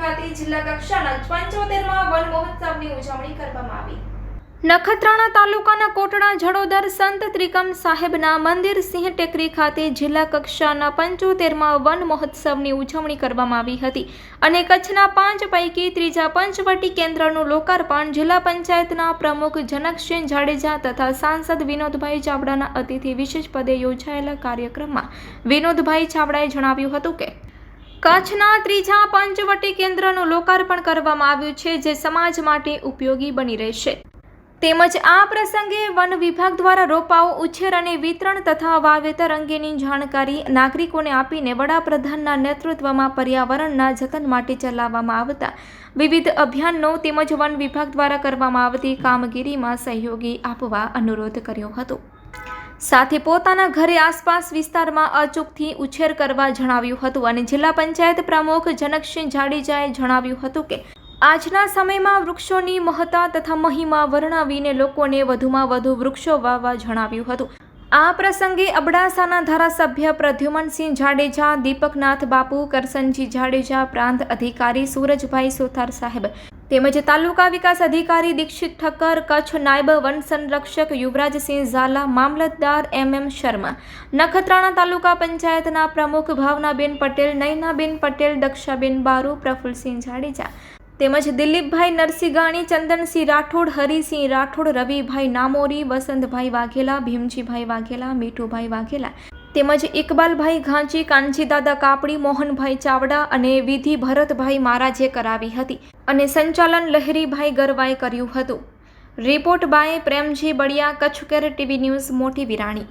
ખાતે જિલ્લા કક્ષાના પંચોતેરમાં વન મહોત્સવની ઉજવણી કરવામાં આવી. નખત્રાણા તાલુકાના કોટડા જડોદર સંત ત્રિકમ સાહેબના મંદિર સિંહ ટેકરી ખાતે જિલ્લા કક્ષાના પંચોતેરમાં વન મહોત્સવની ઉજવણી કરવામાં આવી હતી અને કચ્છના પાંચ પૈકી ત્રીજા પંચવટી કેન્દ્રનું લોકાર્પણ જિલ્લા પંચાયતના પ્રમુખ જનકસિંહ જાડેજા તથા સાંસદ વિનોદભાઈ ચાવડાના અતિથિ વિશેષ પદે યોજાયેલા કાર્યક્રમમાં વિનોદભાઈ ચાવડાએ જણાવ્યું હતું કે કચ્છના ત્રીજા પંચવટી કેન્દ્રનું લોકાર્પણ કરવામાં આવ્યું છે, જે સમાજ માટે ઉપયોગી બની રહેશે. તેમજ આ પ્રસંગે વન વિભાગ દ્વારા રોપાઓ, ઉછેર અને વિતરણ તથા વાવેતર અંગેની જાણકારી નાગરિકોને આપીને વડાપ્રધાનના નેતૃત્વમાં પર્યાવરણના જતન માટે ચલાવવામાં આવતા વિવિધ અભિયાનનો તેમજ વન વિભાગ દ્વારા કરવામાં આવતી કામગીરીમાં સહયોગી આપવા અનુરોધ કર્યો હતો. સાથે પોતાના ઘરે આસપાસ વિસ્તારમાં અચૂકથી ઉછેર કરવા જણાવ્યું હતું અને જિલ્લા પંચાયત પ્રમુખ જનકસિંહ જાડેજાએ જણાવ્યું હતું કે, આજના સમયમાં વૃક્ષોની મહત્તા તથા મહિમા વર્ણવીને લોકોને વધુમાં વધુ વૃક્ષો વાવવા જણાવ્યું હતું. આ પ્રસંગે અબડાસાના ધારાસભ્ય પ્રદ્યુમનસિંહ જાડેજા, દીપકનાથ બાપુ, કરસનજી જાડેજા, પ્રાંત અધિકારી સૂરજભાઈ સોથાર સાહેબ તેમજ તાલુકા વિકાસ અધિકારી દીક્ષિત ઠક્કર, કચ્છ નાયબ વન સંરક્ષક યુવરાજસિંહ ઝાલા, મામલતદાર એમ એમ શર્મા, નખત્રાણા તાલુકા પંચાયતના પ્રમુખ ભાવનાબેન પટેલ, નયનાબેન પટેલ, દક્ષાબેન બારુ, પ્રફુલસિંહ જાડેજા તેમજ દિલીપભાઈ નરસિંહાણી ચંદનસિંહ રાઠોડ, હરિસિંહ રાઠોડ, રવિભાઈ નામોરી, વસંતભાઈ વાઘેલા, ભીમજીભાઈ વાઘેલા, મીઠુભાઈ વાઘેલા તેમજ ઇકબાલભાઈ ઘાંચી, કાનજીદાદા કાપડી, મોહનભાઈ ચાવડા અને વિધિ ભરતભાઈ મહારાજે કરાવી હતી અને સંચાલન લહેરીભાઈ ગરવાએ કર્યું હતું. Report by Premji Baliya Kutch care TV news, Moti Virani.